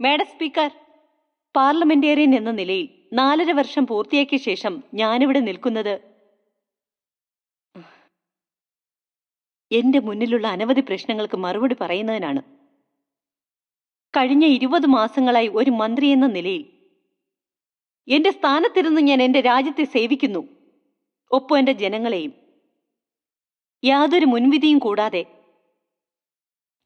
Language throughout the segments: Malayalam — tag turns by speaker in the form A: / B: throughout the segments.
A: മാഡം സ്പീക്കർ പാർലമെന്റേറിയൻ എന്ന നിലയിൽ നാലര വർഷം പൂർത്തിയാക്കിയ ശേഷം ഞാനിവിടെ നിൽക്കുന്നത് എന്റെ മുന്നിലുള്ള അനവധി പ്രശ്നങ്ങൾക്ക് മറുപടി പറയുന്നതിനാണ്. കഴിഞ്ഞ ഇരുപത് മാസങ്ങളായി ഒരു മന്ത്രി എന്ന നിലയിൽ എന്റെ സ്ഥാനത്തിരുന്ന് ഞാൻ എന്റെ രാജ്യത്തെ സേവിക്കുന്നു ഒപ്പം എന്റെ ജനങ്ങളെയും. യാതൊരു മുൻവിധിയും കൂടാതെ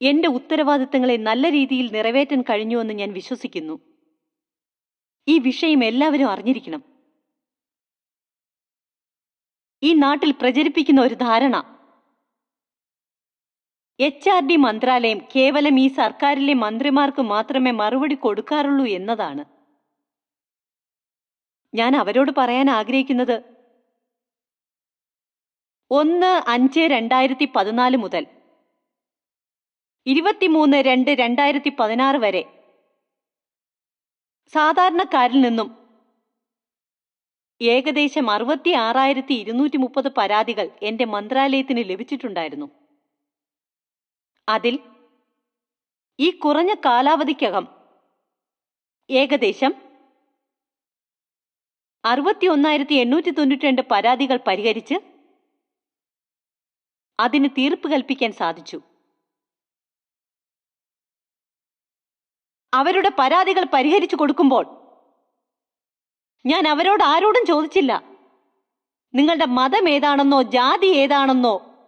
A: എന്റെ ഉത്തരവാദിത്തങ്ങളെ നല്ല രീതിയിൽ നിറവേറ്റാൻ കഴിഞ്ഞുവെന്ന് ഞാൻ വിശ്വസിക്കുന്നു. ഈ വിഷയം എല്ലാവരും അറിഞ്ഞിരിക്കണം. ഈ നാട്ടിൽ പ്രചരിപ്പിക്കുന്ന ഒരു ധാരണ. എച്ച് ആർ ഡി മന്ത്രാലയം കേവലം ഈ സർക്കാരിലെ മന്ത്രിമാർക്ക് മാത്രമേ മറുപടി കൊടുക്കാറുള്ളൂ എന്നതാണ്. ഞാൻ അവരോട് പറയാൻ ആഗ്രഹിക്കുന്നത് ഒന്ന് അഞ്ച് രണ്ടായിരത്തി പതിനാല് മുതൽ ഇരുപത്തിമൂന്ന് രണ്ട് രണ്ടായിരത്തി പതിനാറ് വരെ. സാധാരണക്കാരിൽ നിന്നും ഏകദേശം അറുപത്തി ആറായിരത്തി ഇരുന്നൂറ്റി മുപ്പത് പരാതികൾ എന്റെ മന്ത്രാലയത്തിന് ലഭിച്ചിട്ടുണ്ടായിരുന്നു. അതിൽ ഈ കുറഞ്ഞ കാലാവധിക്കകം ഏകദേശം അറുപത്തി ഒന്നായിരത്തി എണ്ണൂറ്റി തൊണ്ണൂറ്റി രണ്ട് പരാതികൾ പരിഹരിച്ച് അതിന് തീർപ്പ് കൽപ്പിക്കാൻ സാധിച്ചു. അവരുടെ പരാതികൾ പരിഹരിച്ചു കൊടുക്കുമ്പോൾ ഞാൻ അവരോട് ആരോടും ചോദിച്ചില്ല. നിങ്ങളുടെ മതം ഏതാണെന്നോ ജാതി ഏതാണെന്നോ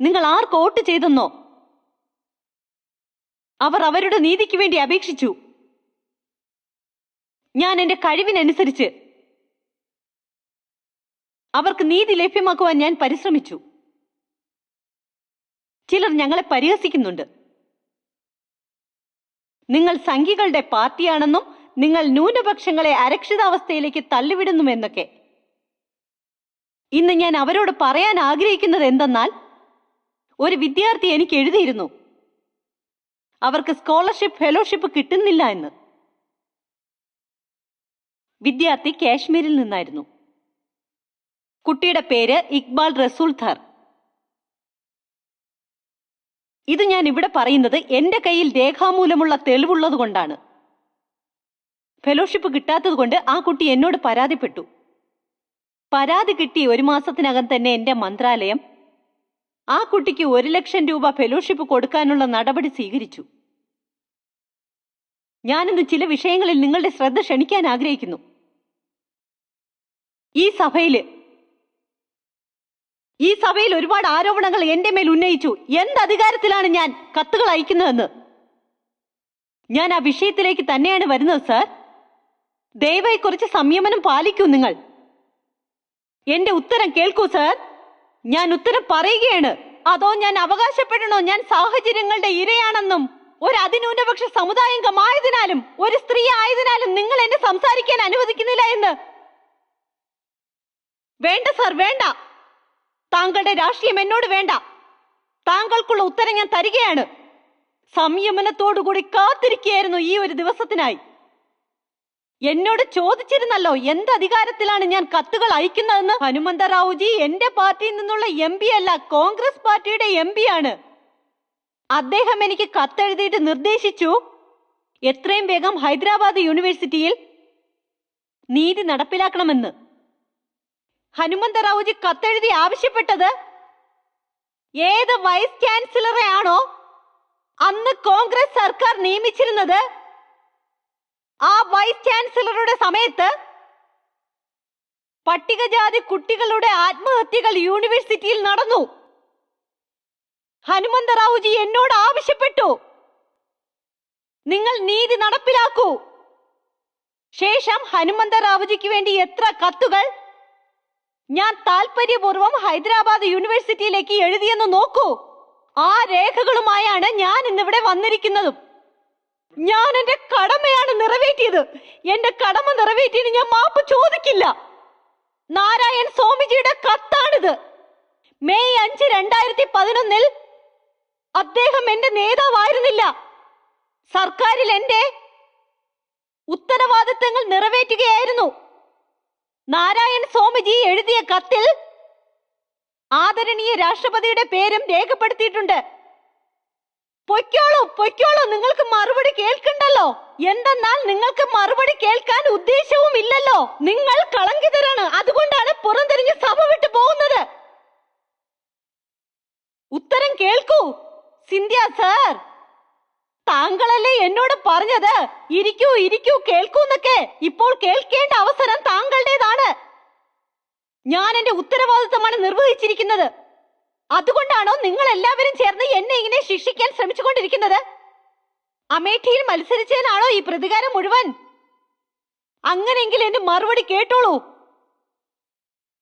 A: നിങ്ങൾ ആർക്ക് വോട്ട് ചെയ്തെന്നോ അവർ അവരുടെ നീതിക്ക് വേണ്ടി അപേക്ഷിച്ചു. ഞാൻ എന്റെ കഴിവിനനുസരിച്ച് അവർക്ക് നീതി ലഭ്യമാക്കുവാൻ ഞാൻ പരിശ്രമിച്ചു. ചിലർ ഞങ്ങളെ പരിഹസിക്കുന്നുണ്ട്. നിങ്ങൾ സംഘികളുടെ പാർട്ടിയാണെന്നും നിങ്ങൾ ന്യൂനപക്ഷങ്ങളെ അരക്ഷിതാവസ്ഥയിലേക്ക് തള്ളിവിടുന്നുമെന്നൊക്കെ. ഇന്ന് ഞാൻ അവരോട് പറയാൻ ആഗ്രഹിക്കുന്നത് എന്തെന്നാൽ ഒരു വിദ്യാർത്ഥി എനിക്ക് എഴുതിയിരുന്നു. അവർക്ക് സ്കോളർഷിപ്പ് ഫെലോഷിപ്പ് കിട്ടുന്നില്ല എന്ന്. വിദ്യാർത്ഥി കാശ്മീരിൽ നിന്നായിരുന്നു. കുട്ടിയുടെ പേര് ഇക്ബാൽ റസൂൽ ധർ ഇത് ഞാൻ ഇവിടെ പറയുന്നത് എന്റെ കയ്യിൽ രേഖാമൂലമുള്ള തെളിവുള്ളത് കൊണ്ടാണ്. ഫെലോഷിപ്പ് കിട്ടാത്തത് കൊണ്ട് ആ കുട്ടി എന്നോട് പരാതിപ്പെട്ടു. പരാതി കിട്ടി ഒരു മാസത്തിനകം തന്നെ എന്റെ മന്ത്രാലയം ആ കുട്ടിക്ക് ഒരു ലക്ഷം രൂപ ഫെലോഷിപ്പ് കൊടുക്കാനുള്ള നടപടി സ്വീകരിച്ചു. ഞാനിന്ന് ചില വിഷയങ്ങളിൽ നിങ്ങളുടെ ശ്രദ്ധ ക്ഷണിക്കാൻ ആഗ്രഹിക്കുന്നു. ഈ സഭയിൽ ഈ സഭയിൽ ഒരുപാട് ആരോപണങ്ങൾ എന്റെ മേൽ ഉന്നയിച്ചു. എന്ത് അധികാരത്തിലാണ് ഞാൻ കത്തുകൾ അയക്കുന്നതെന്ന്? ഞാൻ ആ വിഷയത്തിലേക്ക് തന്നെയാണ് വരുന്നത് സാർ. ദയവായി കുറച്ച് സംയമനം പാലിക്കൂ നിങ്ങൾ. എന്റെ ഉത്തരം കേൾക്കൂ സർ. ഞാൻ ഉത്തരം പറയുകയാണ്. അതോ ഞാൻ അവകാശപ്പെടണോ? ഞാൻ സാഹചര്യങ്ങളുടെ ഇരയാണെന്നും ഒരു അതിന്യൂനപക്ഷ സമുദായംഗമായതിനാലും ഒരു സ്ത്രീ ആയതിനാലും നിങ്ങൾ എന്നെ സംസാരിക്കാൻ അനുവദിക്കുന്നില്ല എന്ന്. വേണ്ട സർ വേണ്ട. താങ്കളുടെ രാഷ്ട്രീയം എന്നോട് വേണ്ട. താങ്കൾക്കുള്ള ഉത്തരം ഞാൻ തരികയാണ്. സംയമനത്തോടുകൂടി കാത്തിരിക്കുകയായിരുന്നു ഈ ഒരു ദിവസത്തിനായി. എന്നോട് ചോദിച്ചിരുന്നല്ലോ എന്ത് അധികാരത്തിലാണ് ഞാൻ കത്തുകൾ അയക്കുന്നതെന്ന്? ഹനുമന്ത റാവുജി എന്റെ പാർട്ടിയിൽ നിന്നുള്ള എം പി അല്ല കോൺഗ്രസ് പാർട്ടിയുടെ എം പി ആണ്. അദ്ദേഹം എനിക്ക് കത്തെഴുതിയിട്ട് നിർദ്ദേശിച്ചു എത്രയും വേഗം ഹൈദരാബാദ് യൂണിവേഴ്സിറ്റിയിൽ നീതി നടപ്പിലാക്കണമെന്ന്. ഹനുമന്ത റാവുജി കത്തെഴുതി ആവശ്യപ്പെട്ടത്? ഏത് വൈസ് ചാൻസലറെ ആണോ അന്ന് കോൺഗ്രസ് സർക്കാർ നിയമിച്ചിരുന്നത്? ആ വൈസ് ചാൻസലറുടെ സമയത്ത് പട്ടികജാതി കുട്ടികളുടെ ആത്മഹത്യകൾ യൂണിവേഴ്സിറ്റിയിൽ നടന്നു. ഹനുമന്തറാവുജി എന്നോട് ആവശ്യപ്പെട്ടു. നിങ്ങൾ നീതി നടപ്പിലാക്കൂ. ശേഷം ഹനുമന്തറാവുജിക്ക് വേണ്ടി എത്ര കത്തുകൾ? ഞാൻ താല്പര്യപൂർവം ഹൈദരാബാദ് യൂണിവേഴ്സിറ്റിയിലേക്ക് എഴുതിയെന്ന് നോക്കൂ. ആ രേഖകളുമായാണ് ഞാൻ ഇന്നിവിടെ വന്നിരിക്കുന്നതും. ഞാൻ എന്റെ കടമയാണ് നിറവേറ്റിയത്. എന്റെ കടമ നിറവേറ്റിയതിന് ഞാൻ മാപ്പ് ചോദിക്കില്ല. നാരായൺ സ്വാമിജിയുടെ കത്താണിത്. മെയ് അഞ്ച് രണ്ടായിരത്തി പതിനൊന്നിൽ അദ്ദേഹം എന്റെ നേതാവായിരുന്നില്ല. സർക്കാരിൽ എന്റെ ഉത്തരവാദിത്തങ്ങൾ നിറവേറ്റുകയായിരുന്നു. നാരായൺ സ്വാമിജി എഴുതിയ കത്തിൽ ആദരണീയ രാഷ്ട്രപതിയുടെ പേരും രേഖപ്പെടുത്തിയിട്ടുണ്ട്. പൊയ്ക്കോളൂ പൊയ്ക്കോളൂ നിങ്ങൾക്ക് മറുപടി കേൾക്കണ്ടല്ലോ. എന്തെന്നാൽ നിങ്ങൾക്ക് മറുപടി കേൾക്കാൻ ഉദ്ദേശവും ഇല്ലല്ലോ. നിങ്ങൾ കളങ്കിതരാണ് അതുകൊണ്ടാണ് പുറംതിരിഞ്ഞ് സഭ വിട്ടു പോകുന്നത്. ഉത്തരം കേൾക്കൂ സിന്ധ്യ സാർ. താങ്കളല്ലേ എന്നോട് പറഞ്ഞത്? ഇരിക്കൂ ഇരിക്കൂ കേൾക്കൂന്നൊക്കെ ഇപ്പോൾ കേൾക്കേണ്ട അവസരം താങ്കളുടേതാണ്. ഞാൻ എന്റെ ഉത്തരവാദിത്തമാണ് നിർവഹിച്ചിരിക്കുന്നത്. അതുകൊണ്ടാണോ നിങ്ങൾ എല്ലാവരും ചേർന്ന് എന്നെ ഇങ്ങനെ ശിക്ഷിക്കാൻ ശ്രമിച്ചുകൊണ്ടിരിക്കുന്നത്? അമേഠിയിൽ മത്സരിച്ചതിനാണോ ഈ പ്രതികാരം മുഴുവൻ? അങ്ങനെയെങ്കിൽ എന്റെ മറുപടി കേട്ടോളൂ.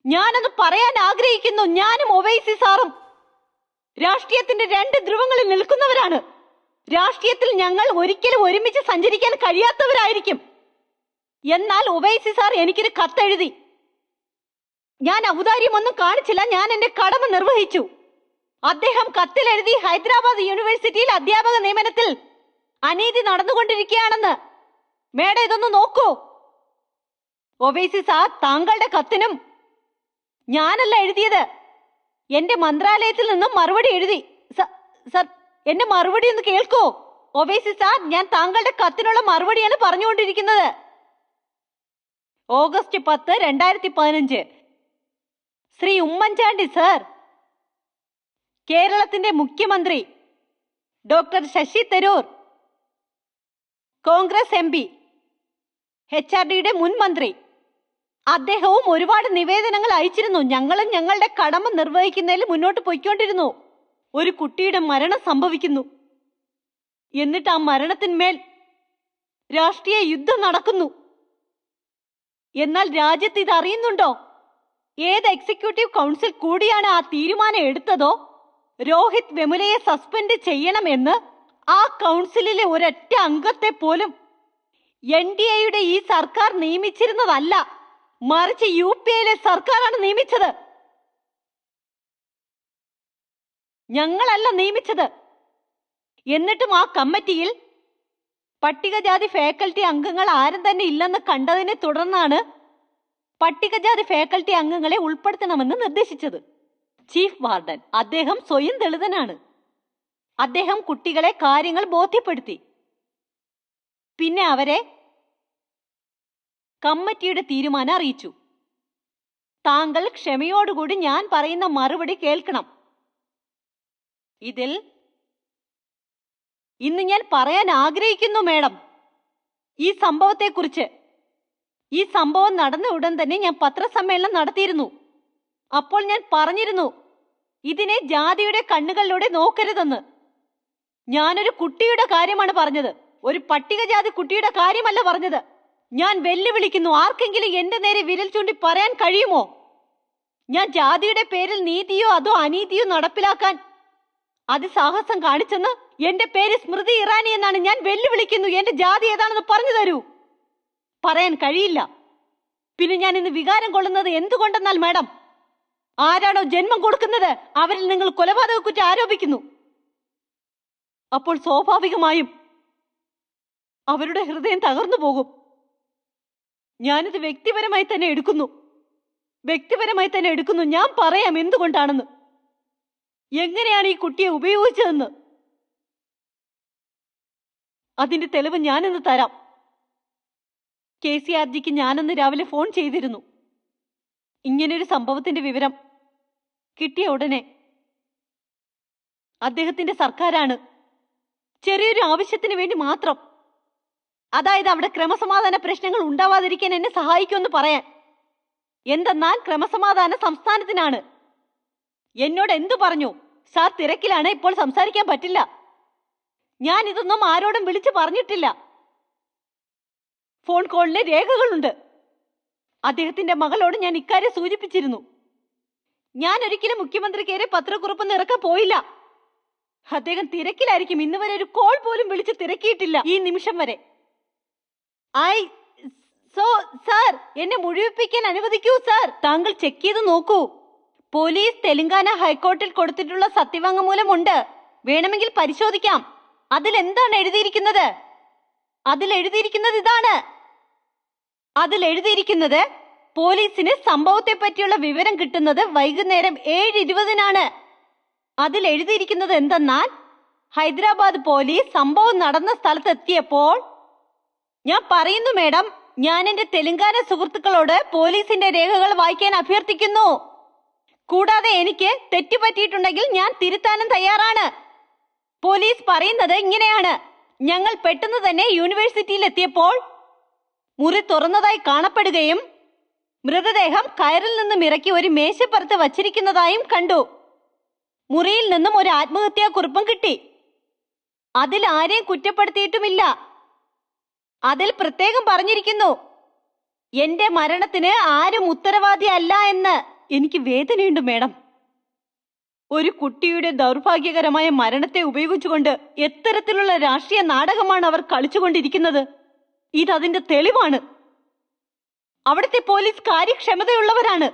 A: ഞാനത് പറയാൻ ആഗ്രഹിക്കുന്നു. ഞാനും ഒവൈസി സാറും. രാഷ്ട്രീയത്തിന്റെ രണ്ട് ധ്രുവങ്ങളിൽ നിൽക്കുന്നവരാണ്. രാഷ്ട്രീയത്തിൽ ഞങ്ങൾ ഒരിക്കലും ഒരുമിച്ച് സഞ്ചരിക്കാൻ കഴിയാത്തവരായിരിക്കും. എന്നാൽ ഉവൈസി സാർ എനിക്കൊരു കത്തെഴുതി. ഞാൻ ഔദാര്യമൊന്നും കാണിച്ചില്ല ഞാൻ എന്റെ കടമ നിർവഹിച്ചു. അദ്ദേഹം കത്തിലെഴുതി ഹൈദരാബാദ് യൂണിവേഴ്സിറ്റിയിൽ അധ്യാപക നിയമനത്തിൽ അനീതി നടന്നുകൊണ്ടിരിക്കുകയാണെന്ന്. മേഡം ഇതൊന്ന് നോക്കൂ. ഒവൈസി സാർ താങ്കളുടെ കത്തിനും ഞാനല്ല എഴുതിയത്. എന്റെ മന്ത്രാലയത്തിൽ നിന്നും മറുപടി എഴുതി. സർ എന്റെ മറുപടി ഒന്ന് കേൾക്കൂ. ഒബേസി സാർ ഞാൻ താങ്കളുടെ കത്തിനുള്ള മറുപടിയാണ് പറഞ്ഞുകൊണ്ടിരിക്കുന്നത്. ഓഗസ്റ്റ് പത്ത് രണ്ടായിരത്തി പതിനഞ്ച് ശ്രീ ഉമ്മൻചാണ്ടി സർ. കേരളത്തിന്റെ മുഖ്യമന്ത്രി. Doctor Shashi Tharoor. Congress M P. H R ഡിയുടെ മുൻ മന്ത്രി. അദ്ദേഹവും ഒരുപാട് നിവേദനങ്ങൾ അയച്ചിരുന്നു. ഞങ്ങളും ഞങ്ങളുടെ കടമ നിർവഹിക്കുന്നതിൽ മുന്നോട്ട് പോയിക്കൊണ്ടിരുന്നു. ഒരു കുട്ടിയുടെ മരണം സംഭവിക്കുന്നു. എന്നിട്ട് ആ മരണത്തിന്മേൽ രാഷ്ട്രീയ യുദ്ധം നടക്കുന്നു. എന്നാൽ രാജ്യത്ത് ഇത് അറിയുന്നുണ്ടോ? ഏത് എക്സിക്യൂട്ടീവ് കൗൺസിൽ കൂടിയാണ് ആ തീരുമാനം എടുത്തതോ? രോഹിത് വെമുലയെ സസ്പെൻഡ് ചെയ്യണമെന്ന് ആ കൗൺസിലിലെ ഒരൊറ്റ അംഗത്തെ പോലും എൻ ഡി എയുടെ ഈ സർക്കാർ നിയമിച്ചിരുന്നതല്ല. മറിച്ച് യു പി എയിലെ സർക്കാരാണ് നിയമിച്ചത്. ഞങ്ങളല്ല നിയമിച്ചത്. എന്നിട്ടും ആ കമ്മിറ്റിയിൽ പട്ടികജാതി ഫാക്കൽറ്റി അംഗങ്ങൾ ആരും തന്നെ ഇല്ലെന്ന് കണ്ടതിനെ തുടർന്നാണ് പട്ടികജാതി ഫാക്കൽറ്റി അംഗങ്ങളെ ഉൾപ്പെടുത്തണമെന്ന് നിർദ്ദേശിച്ചത്. ചീഫ് വാർഡൻ അദ്ദേഹം സ്വയം ദളിതനാണ്. അദ്ദേഹം കുട്ടികളെ കാര്യങ്ങൾ ബോധ്യപ്പെടുത്തി. പിന്നെ അവരെ കമ്മിറ്റിയുടെ തീരുമാനം അറിയിച്ചു. താങ്കൾ ക്ഷമയോടുകൂടി ഞാൻ പറയുന്ന മറുപടി കേൾക്കണം. ഇതിൽ ഇന്ന് ഞാൻ പറയാൻ ആഗ്രഹിക്കുന്നു മേഡം. ഈ സംഭവത്തെക്കുറിച്ച്. ഈ സംഭവം നടന്ന ഉടൻ തന്നെ ഞാൻ പത്രസമ്മേളനം നടത്തിയിരുന്നു. അപ്പോൾ ഞാൻ പറഞ്ഞിരുന്നു ഇതിനെ ജാതിയുടെ കണ്ണുകളിലൂടെ നോക്കരുതെന്ന്. ഞാനൊരു കുട്ടിയുടെ കാര്യമാണ് പറഞ്ഞത്. ഒരു പട്ടികജാതി കുട്ടിയുടെ കാര്യമല്ല പറഞ്ഞത്. ഞാൻ വെല്ലുവിളിക്കുന്നു ആർക്കെങ്കിലും എന്റെ നേരെ വിരൽ ചൂണ്ടി പറയാൻ കഴിയുമോ? ഞാൻ ജാതിയുടെ പേരിൽ നീതിയോ അതോ അനീതിയോ നടപ്പിലാക്കാൻ അതിസാഹസം കാണിച്ചെന്ന് എന്റെ പേര് സ്മൃതി ഇറാനി എന്നാണ് ഞാൻ വെല്ലുവിളിക്കുന്നു. എന്റെ ജാതി ഏതാണെന്ന് പറഞ്ഞു തരൂ. പറയാൻ കഴിയില്ല. പിന്നെ ഞാൻ ഇന്ന് വികാരം കൊള്ളുന്നത് എന്തുകൊണ്ടെന്നാൽ മാഡം ആരാണോ ജന്മം കൊടുക്കുന്നത് അവരിൽ നിങ്ങൾ കൊലപാതക കുറ്റം ആരോപിക്കുന്നു. അപ്പോൾ സ്വാഭാവികമായും അവരുടെ ഹൃദയം തകർന്നു പോകും. ഞാനിത് വ്യക്തിപരമായി തന്നെ എടുക്കുന്നു. വ്യക്തിപരമായി തന്നെ എടുക്കുന്നു. ഞാൻ പറയാം എന്തുകൊണ്ടാണെന്ന്. എങ്ങനെയാണ് ഈ കുട്ടിയെ ഉപയോഗിച്ചതെന്ന്? അതിന്റെ തെളിവ് ഞാനെന്ന് തരാം. കെ സി ആർ ജിക്ക് ഞാനന്ന് രാവിലെ ഫോൺ ചെയ്തിരുന്നു. ഇങ്ങനൊരു സംഭവത്തിന്റെ വിവരം കിട്ടിയ ഉടനെ അദ്ദേഹത്തിന്റെ സർക്കാരാണ്. ചെറിയൊരു ആവശ്യത്തിന് വേണ്ടി മാത്രം. അതായത് അവിടെ ക്രമസമാധാന പ്രശ്നങ്ങൾ ഉണ്ടാവാതിരിക്കാൻ എന്നെ സഹായിക്കുമെന്ന് പറയാൻ. എന്തെന്നാൽ ക്രമസമാധാന സംസ്ഥാനത്തിനാണ്. എന്നോട് എന്തു പറഞ്ഞു? സാർ തിരക്കിലാണ് ഇപ്പോൾ സംസാരിക്കാൻ പറ്റില്ല. ഞാൻ ഇതൊന്നും ആരോടും വിളിച്ചു പറഞ്ഞിട്ടില്ല. ഫോൺ കോളിലെ രേഖകളുണ്ട്. അദ്ദേഹത്തിന്റെ മകളോട് ഞാൻ ഇക്കാര്യം സൂചിപ്പിച്ചിരുന്നു. ഞാൻ ഒരിക്കലും മുഖ്യമന്ത്രിക്കേരെ പത്രക്കുറിപ്പ് നിറക്കാൻ പോയില്ല. അദ്ദേഹം തിരക്കിലായിരിക്കും. ഇന്ന് വരെ ഒരു കോൾ പോലും വിളിച്ച് തിരക്കിയിട്ടില്ല ഈ നിമിഷം വരെ. ഐ സോ സാർ എന്നെ മുഴുവിപ്പിക്കാൻ അനുവദിക്കൂ സാർ. താങ്കൾ ചെക്ക് ചെയ്ത് നോക്കൂ. പോലീസ് തെലങ്കാന ഹൈക്കോർട്ടിൽ കൊടുത്തിട്ടുള്ള സത്യവാങ്മൂലമുണ്ട് വേണമെങ്കിൽ പരിശോധിക്കാം. അതിൽ എന്താണ് എഴുതിയിരിക്കുന്നത്? അതിൽ എഴുതിയിരിക്കുന്നത് ഇതാണ്. അതിൽ എഴുതിയിരിക്കുന്നത് പോലീസിന് സംഭവത്തെ പറ്റിയുള്ള വിവരം കിട്ടുന്നത് വൈകുന്നേരം ഏഴ് ഇരുപതിനാണ്. അതിൽ എഴുതിയിരിക്കുന്നത് എന്തെന്നാൽ ഹൈദരാബാദ് പോലീസ് സംഭവം നടന്ന സ്ഥലത്തെത്തിയപ്പോൾ ഞാൻ പറയുന്നു മേഡം ഞാൻ എന്റെ തെലങ്കാന സുഹൃത്തുക്കളോട് പോലീസിന്റെ രേഖകൾ വായിക്കാൻ അഭ്യർത്ഥിക്കുന്നു. കൂടാതെ എനിക്ക് തെറ്റുപറ്റിയിട്ടുണ്ടെങ്കിൽ ഞാൻ തിരുത്താനും തയ്യാറാണ്. പോലീസ് പറയുന്നത് ഇങ്ങനെയാണ്. ഞങ്ങൾ പെട്ടെന്ന് തന്നെ യൂണിവേഴ്സിറ്റിയിൽ എത്തിയപ്പോൾ മുറി തുറന്നതായി കാണപ്പെടുകയും മൃതദേഹം കയറിൽ നിന്നും ഇറക്കി ഒരു മേശപ്പുറത്ത് വച്ചിരിക്കുന്നതായും കണ്ടു. മുറിയിൽ നിന്നും ഒരു ആത്മഹത്യാ കുറിപ്പും കിട്ടി. അതിൽ ആരെയും കുറ്റപ്പെടുത്തിയിട്ടുമില്ല. അതിൽ പ്രത്യേകം പറഞ്ഞിരിക്കുന്നു എന്റെ മരണത്തിന് ആരും ഉത്തരവാദിയല്ല എന്ന്. എനിക്ക് വേദനയുണ്ട് മേഡം. ഒരു കുട്ടിയുടെ ദൗർഭാഗ്യകരമായ മരണത്തെ ഉപയോഗിച്ചുകൊണ്ട് എത്തരത്തിലുള്ള രാഷ്ട്രീയ നാടകമാണ് അവർ കളിച്ചുകൊണ്ടിരിക്കുന്നത്. ഇതതിന്റെ തെളിവാണ്. അവിടുത്തെ പോലീസ് കാര്യക്ഷമതയുള്ളവരാണ്.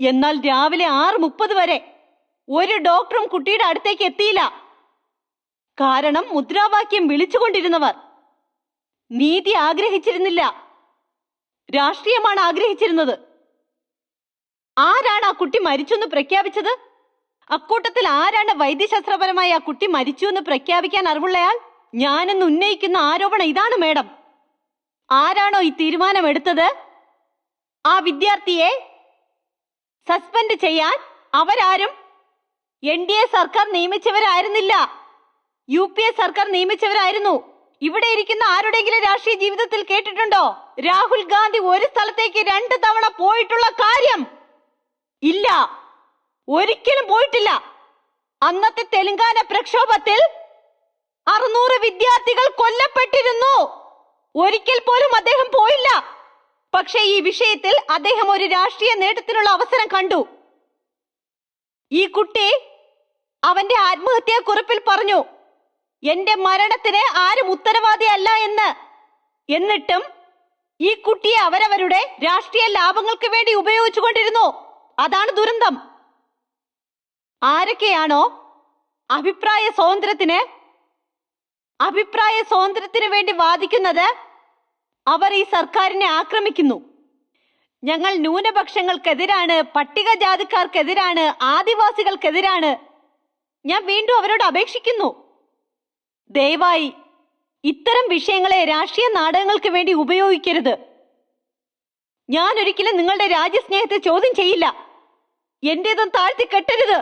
A: എന്നാൽ രാവിലെ ആറ് മുപ്പത് വരെ ഒരു ഡോക്ടറും കുട്ടിയുടെ അടുത്തേക്ക് എത്തിയില്ല. കാരണം മുദ്രാവാക്യം വിളിച്ചുകൊണ്ടിരുന്നവർ. നീതി ആഗ്രഹിച്ചിരുന്നില്ല. രാഷ്ട്രീയമാണ് ആഗ്രഹിച്ചിരുന്നത്. ആരാണ് ആ കുട്ടി മരിച്ചെന്ന് പ്രഖ്യാപിച്ചത്? അക്കൂട്ടത്തിൽ ആരാണ് വൈദ്യശാസ്ത്രപരമായി ആ കുട്ടി മരിച്ചു എന്ന് പ്രഖ്യാപിക്കാൻ അറിവുള്ളയാൾ? ഞാനെന്ന് ഉന്നയിക്കുന്ന ആരോപണം ഇതാണ് മേഡം. ആരാണോ ഈ തീരുമാനം എടുത്തത് ആ വിദ്യാർത്ഥിയെ സസ്പെൻഡ് ചെയ്യാൻ അവരാരും എൻ ഡി എ സർക്കാർ നിയമിച്ചവരായിരുന്നില്ല. യു പി എ സർക്കാർ നിയമിച്ചവരായിരുന്നു. ഇവിടെ ഇരിക്കുന്ന ആരുടെങ്കിലും രാഷ്ട്രീയ ജീവിതത്തിൽ കേട്ടിട്ടുണ്ടോ? രാഹുൽ ഗാന്ധി ഒരു സ്ഥലത്തേക്ക് രണ്ട് തവണ പോയിട്ടുള്ള കാര്യം. ഇല്ല. ഒരിക്കലും പോയിട്ടില്ല. അന്നത്തെ തെലങ്കാന പ്രക്ഷോഭത്തിൽ അറുന്നൂറ് വിദ്യാർത്ഥികൾ കൊല്ലപ്പെട്ടിരുന്നു. ഒരിക്കൽ പോലും അദ്ദേഹം പോയില്ല. പക്ഷേ ഈ വിഷയത്തിൽ അദ്ദേഹം ഒരു രാഷ്ട്രീയ നേട്ടത്തിനുള്ള അവസരം കണ്ടു. ഈ കുട്ടി അവന്റെ ആത്മഹത്യാ കുറിപ്പിൽ പറഞ്ഞു എന്റെ മരണത്തിന് ആരും ഉത്തരവാദിയല്ല എന്ന്. എന്നിട്ടും ഈ കുട്ടിയെ അവരവരുടെ രാഷ്ട്രീയ ലാഭങ്ങൾക്ക് വേണ്ടി ഉപയോഗിച്ചുകൊണ്ടിരുന്നു. അതാണ് ദുരന്തം. ആരൊക്കെയാണോ അഭിപ്രായ സ്വാതന്ത്ര്യത്തിന് അഭിപ്രായ സ്വാതന്ത്ര്യത്തിന് വേണ്ടി വാദിക്കുന്നത്? അവർ ഈ സർക്കാരിനെ ആക്രമിക്കുന്നു. ഞങ്ങൾ ന്യൂനപക്ഷങ്ങൾക്കെതിരാണ് പട്ടികജാതിക്കാർക്കെതിരാണ് ആദിവാസികൾക്കെതിരാണ്. ഞാൻ വീണ്ടും അവരോട് അപേക്ഷിക്കുന്നു. ദയവായി ഇത്തരം വിഷയങ്ങളെ രാഷ്ട്രീയ നാടകങ്ങൾക്ക് വേണ്ടി ഉപയോഗിക്കരുത്. ഞാൻ ഒരിക്കലും നിങ്ങളുടെ രാജ്യസ്നേഹത്തെ ചോദ്യം ചെയ്യില്ല. എന്റേതും താഴ്ത്തി കെട്ടരുത്.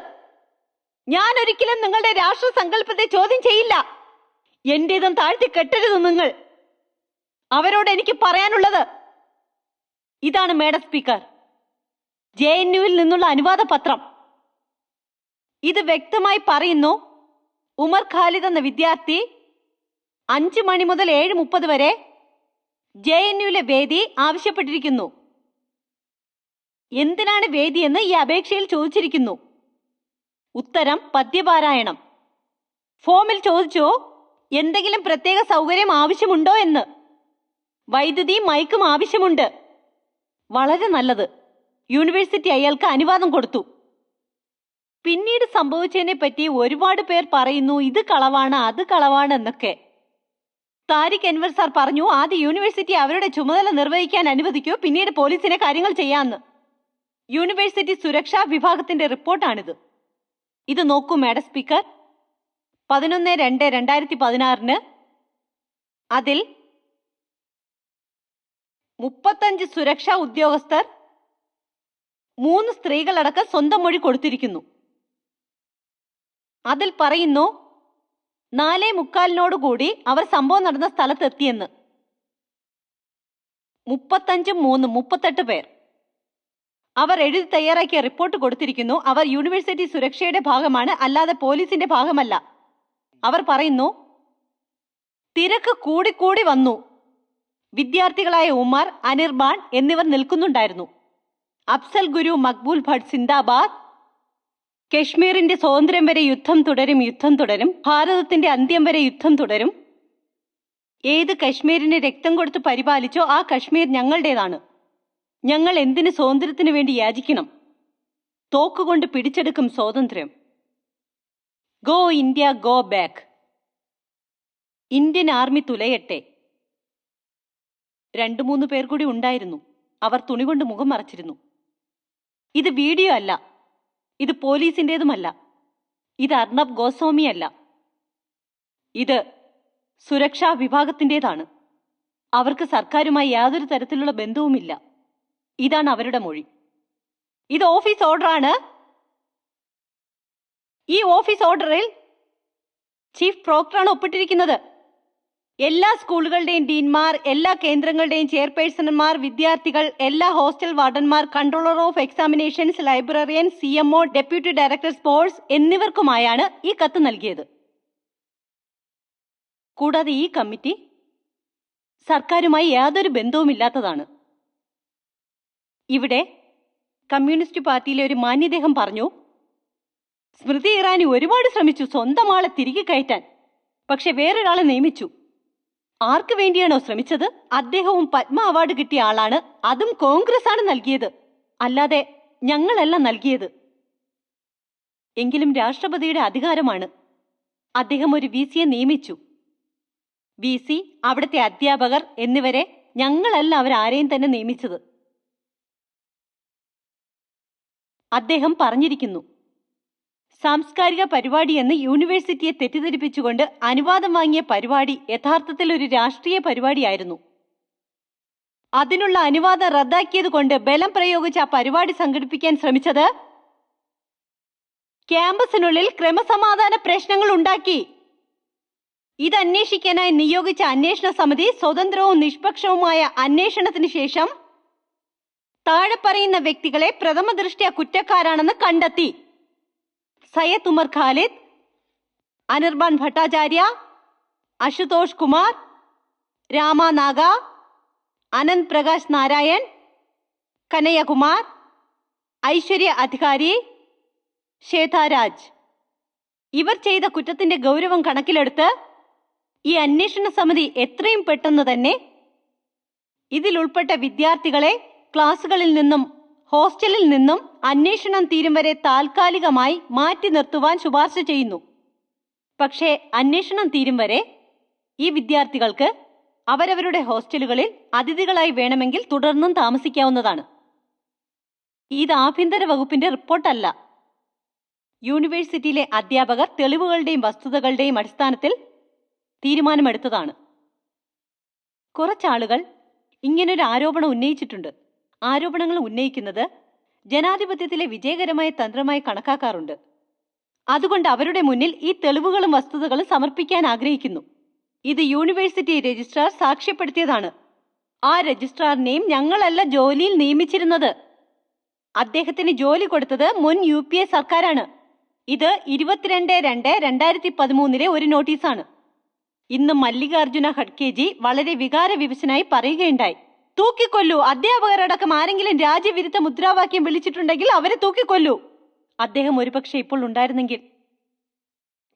A: ഞാൻ ഒരിക്കലും നിങ്ങളുടെ രാഷ്ട്ര സങ്കല്പത്തെ ചോദ്യം ചെയ്യില്ല. എന്റേതും താഴ്ത്തി കെട്ടരുത് നിങ്ങൾ. അവരോട് എനിക്ക് പറയാനുള്ളത് ഇതാണ് മേഡം സ്പീക്കർ ജെ എൻ യുവിൽ നിന്നുള്ള അനുവാദ പത്രം ഇത് വ്യക്തമായി പറയുന്നു ഉമർ ഖാലിദ് എന്ന വിദ്യാർത്ഥി അഞ്ചു മണി മുതൽ ഏഴ് മുപ്പത് വരെ ജെ എൻ യുവിലെ വേദി ആവശ്യപ്പെട്ടിരിക്കുന്നു. എന്തിനാണ് വേദിയെന്ന് ഈ അപേക്ഷയിൽ ചോദിച്ചിരിക്കുന്നു? ഉത്തരം പദ്യപാരായണം. ഫോമിൽ ചോദിച്ചോ എന്തെങ്കിലും പ്രത്യേക സൗകര്യം ആവശ്യമുണ്ടോ എന്ന്? വൈദ്യുതി മൈക്കും ആവശ്യമുണ്ട്. വളരെ നല്ലത്. യൂണിവേഴ്സിറ്റി അയാൾക്ക് അനുവാദം കൊടുത്തു. പിന്നീട് സംഭവിച്ചതിനെ പറ്റി ഒരുപാട് പേർ പറയുന്നു ഇത് കളവാണ് അത് കളവാണ് എന്നൊക്കെ. താരിഖ് എൻവർ സാർ പറഞ്ഞു ആദ്യ യൂണിവേഴ്സിറ്റി അവരുടെ ചുമതല നിർവഹിക്കാൻ അനുവദിക്കൂ പിന്നീട് പോലീസിനെ കാര്യങ്ങൾ ചെയ്യാമെന്ന് യൂണിവേഴ്സിറ്റി സുരക്ഷാ വിഭാഗത്തിന്റെ റിപ്പോർട്ടാണിത്. ഇത് നോക്കൂ മാഡം സ്പീക്കർ. പതിനൊന്ന് രണ്ട് രണ്ടായിരത്തി പതിനാറിന് അതിൽ മുപ്പത്തഞ്ച് സുരക്ഷാ ഉദ്യോഗസ്ഥർ മൂന്ന് സ്ത്രീകളടക്കം സ്വന്തം മൊഴി കൊടുത്തിരിക്കുന്നു. അതിൽ പറയുന്നു നാലേ മുക്കാലിനോടുകൂടി അവർ സംഭവം നടന്ന സ്ഥലത്തെത്തിയെന്ന്. മുപ്പത്തഞ്ചും മൂന്ന് മുപ്പത്തെട്ട് പേർ. അവർ എഴുതി തയ്യാറാക്കിയ റിപ്പോർട്ട് കൊടുത്തിരിക്കുന്നു. അവർ യൂണിവേഴ്സിറ്റി സുരക്ഷയുടെ ഭാഗമാണ് അല്ലാതെ പോലീസിന്റെ ഭാഗമല്ല. അവർ പറയുന്നു തിരക്ക് കൂടിക്കൂടി വന്നു. വിദ്യാർത്ഥികളായ ഉമർ അനിർബാൻ എന്നിവർ നിൽക്കുന്നുണ്ടായിരുന്നു. അഫ്സൽ ഗുരു മക്ബൂൽ ഭട്ട് സിന്ദാബാദ് കശ്മീരിന്റെ സ്വാതന്ത്ര്യം വരെ യുദ്ധം തുടരും യുദ്ധം തുടരും. ഭാരതത്തിന്റെ അന്ത്യം വരെ യുദ്ധം തുടരും. ഏത് കശ്മീരിന് രക്തം കൊടുത്ത് പരിപാലിച്ചോ ആ കശ്മീർ ഞങ്ങളുടേതാണ്. ഞങ്ങൾ എന്തിന് സ്വാതന്ത്ര്യത്തിന് വേണ്ടി യാചിക്കണം? തോക്കുകൊണ്ട് പിടിച്ചെടുക്കും സ്വാതന്ത്ര്യം. Go India go back. Indian army തുലയട്ടെ. രണ്ടു മൂന്ന് പേർ കൂടി ഉണ്ടായിരുന്നു. അവർ തുണികൊണ്ട് മുഖം മറച്ചിരുന്നു. ഇത് വീഡിയോ അല്ല. ഇത് പോലീസിന്റേതുമല്ല ഇത് അർണബ് ഗോസ്വാമിയല്ല. ഇത് സുരക്ഷാ വിഭാഗത്തിന്റെതാണ് അവർക്ക് സർക്കാരുമായി യാതൊരു തരത്തിലുള്ള ബന്ധവുമില്ല. ഇതാണ് അവരുടെ മൊഴി. ഇത് ഓഫീസ് ഓർഡറാണ് ഈ ഓഫീസ് ഓർഡറിൽ ചീഫ് പ്രോക്ടറാണ് ഒപ്പിട്ടിരിക്കുന്നത്. എല്ലാ സ്കൂളുകളുടെയും ഡീൻമാർ എല്ലാ കേന്ദ്രങ്ങളുടെയും ചെയർപേഴ്സൺമാർ വിദ്യാർത്ഥികൾ എല്ലാ hostel വാർഡന്മാർ controller of examinations librarian C MO deputy director sports എന്നിവർക്കുമായാണ് ഈ കത്ത് നൽകിയത്. കൂടാതെ ഈ കമ്മിറ്റി സർക്കാരുമായി യാതൊരു ബന്ധവുമില്ലാത്തതാണ്. ഇവിടെ കമ്മ്യൂണിസ്റ്റ് പാർട്ടിയിലെ ഒരു മാന്യദേഹം പറഞ്ഞു സ്മൃതി ഇറാനി ഒരുപാട് ശ്രമിച്ചു സ്വന്തം ആളെ തിരികെ കയറ്റാൻ. പക്ഷെ വേറൊരാളെ നിയമിച്ചു. ആർക്ക് വേണ്ടിയാണോ ശ്രമിച്ചത്? അദ്ദേഹവും പത്മ അവാർഡ് കിട്ടിയ ആളാണ്. അതും കോൺഗ്രസ് ആണ് നൽകിയത്. അല്ലാതെ ഞങ്ങളല്ല നൽകിയത്. എങ്കിലും രാഷ്ട്രപതിയുടെ അധികാരമാണ്. അദ്ദേഹം ഒരു വി സിയെ നിയമിച്ചു. വി സി അവിടുത്തെ അധ്യാപകർ എന്നിവരെ ഞങ്ങളല്ല അവരാരെയും തന്നെ നിയമിച്ചത്. അദ്ദേഹം പറഞ്ഞിരിക്കുന്നു. സാംസ്കാരിക പരിപാടി എന്ന് യൂണിവേഴ്സിറ്റിയെ തെറ്റിദ്ധരിപ്പിച്ചുകൊണ്ട് അനുവാദം വാങ്ങിയ പരിപാടി യഥാർത്ഥത്തിൽ ഒരു രാഷ്ട്രീയ പരിപാടിയായിരുന്നു. അതിനുള്ള അനുവാദം റദ്ദാക്കിയത് കൊണ്ട് ബലം പ്രയോഗിച്ച് ആ പരിപാടി സംഘടിപ്പിക്കാൻ ശ്രമിച്ചത് ക്യാമ്പസിനുള്ളിൽ ക്രമസമാധാന പ്രശ്നങ്ങൾ ഉണ്ടാക്കി. ഇത് അന്വേഷിക്കാനായി നിയോഗിച്ച അന്വേഷണ സമിതി സ്വതന്ത്രവും നിഷ്പക്ഷവുമായ അന്വേഷണത്തിന് ശേഷം താഴെ പറയുന്ന വ്യക്തികളെ പ്രഥമ ദൃഷ്ടിയ കുറ്റക്കാരാണെന്ന് കണ്ടെത്തി. സയ്യദ് ഉമർ ഖാലിദ് അനിർബാൻ ഭട്ടാചാര്യ അശുതോഷ് കുമാർ രാമ നാഗ അനന്ത് പ്രകാശ് നാരായൺ കനയ്യകുമാർ ഐശ്വര്യ അധികാരി ശ്വേതാരാജ് ഇവർ ചെയ്ത കുറ്റത്തിന്റെ ഗൗരവം കണക്കിലെടുത്ത് ഈ അന്വേഷണ സമിതി എത്രയും പെട്ടെന്ന് തന്നെ ഇതിലുൾപ്പെട്ട വിദ്യാർത്ഥികളെ ക്ലാസുകളിൽ നിന്നും ഹോസ്റ്റലിൽ നിന്നും അന്വേഷണം തീരും വരെ താൽക്കാലികമായി മാറ്റി നിർത്തുവാൻ ശുപാർശ ചെയ്യുന്നു. പക്ഷേ അന്വേഷണം തീരും വരെ ഈ വിദ്യാർത്ഥികൾക്ക് അവരവരുടെ ഹോസ്റ്റലുകളിൽ അതിഥികളായി വേണമെങ്കിൽ തുടർന്നും താമസിക്കാവുന്നതാണ്. ഇത് ആഭ്യന്തര വകുപ്പിന്റെ റിപ്പോർട്ടല്ല. യൂണിവേഴ്സിറ്റിയിലെ അധ്യാപകർ തെളിവുകളുടെയും വസ്തുതകളുടെയും അടിസ്ഥാനത്തിൽ തീരുമാനമെടുത്തതാണ്. കുറച്ചാളുകൾ ഇങ്ങനൊരു ആരോപണം ഉന്നയിച്ചിട്ടുണ്ട്. ആരോപണങ്ങൾ ഉന്നയിക്കുന്നത് ജനാധിപത്യത്തിലെ വിജയകരമായ തന്ത്രമായി കണക്കാക്കാറുണ്ട്. അതുകൊണ്ട് അവരുടെ മുന്നിൽ ഈ തെളിവുകളും വസ്തുതകളും സമർപ്പിക്കാൻ ആഗ്രഹിക്കുന്നു. ഇത് യൂണിവേഴ്സിറ്റി രജിസ്ട്രാർ സാക്ഷ്യപ്പെടുത്തിയതാണ്. ആ രജിസ്ട്രാറിനെയും ഞങ്ങളല്ല ജോലിയിൽ നിയമിച്ചിരുന്നത്. അദ്ദേഹത്തിന് ജോലി കൊടുത്തത് മുൻ യു പി എ സർക്കാരാണ്. ഇത് ഇരുപത്തിരണ്ട് രണ്ട് രണ്ടായിരത്തി പതിമൂന്നിലെ ഒരു നോട്ടീസാണ്. ഇന്ന് മല്ലികാർജുന ഖഡ്കേജി വളരെ വികാര വിവശനായി പറയുകയുണ്ടായി. തൂക്കിക്കൊല്ലൂ. അധ്യാപകരടക്കം ആരെങ്കിലും രാജ്യവിരുദ്ധ മുദ്രാവാക്യം വിളിച്ചിട്ടുണ്ടെങ്കിൽ അവരെ തൂക്കിക്കൊല്ലൂ. അദ്ദേഹം ഒരുപക്ഷെ ഇപ്പോൾ ഉണ്ടായിരുന്നെങ്കിൽ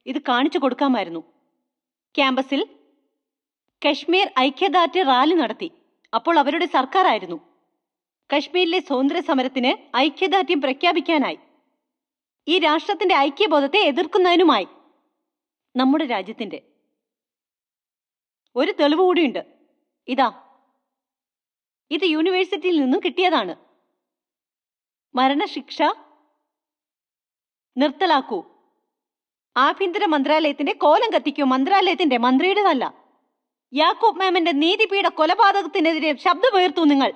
A: ഇത് കാണിച്ചു കൊടുക്കാമായിരുന്നു. ക്യാമ്പസിൽ കശ്മീർ ഐക്യദാർഢ്യ റാലി നടത്തി. അപ്പോൾ അവരുടെ സർക്കാരായിരുന്നു. കശ്മീരിലെ സ്വാതന്ത്ര്യ സമരത്തിന് ഐക്യദാർഢ്യം പ്രഖ്യാപിക്കാനായി. ഈ രാഷ്ട്രത്തിന്റെ ഐക്യബോധത്തെ എതിർക്കുന്നതിനുമായി. നമ്മുടെ രാജ്യത്തിന്റെ. ഒരു തെളിവ് കൂടിയുണ്ട് ഇതാ ഇത് യൂണിവേഴ്സിറ്റിയിൽ നിന്നും കിട്ടിയതാണ്. മരണശിക്ഷ നിർത്തലാക്കൂ. ആഭ്യന്തര മന്ത്രാലയത്തിന്റെ കോലം കത്തിക്കൂ. മന്ത്രാലയത്തിന്റെ മന്ത്രിയുടേതല്ല. യാക്കൂബ് മാമിന്റെ നീതിപീഠ കൊലപാതകത്തിനെതിരെ ശബ്ദമുയർത്തു നിങ്ങൾ.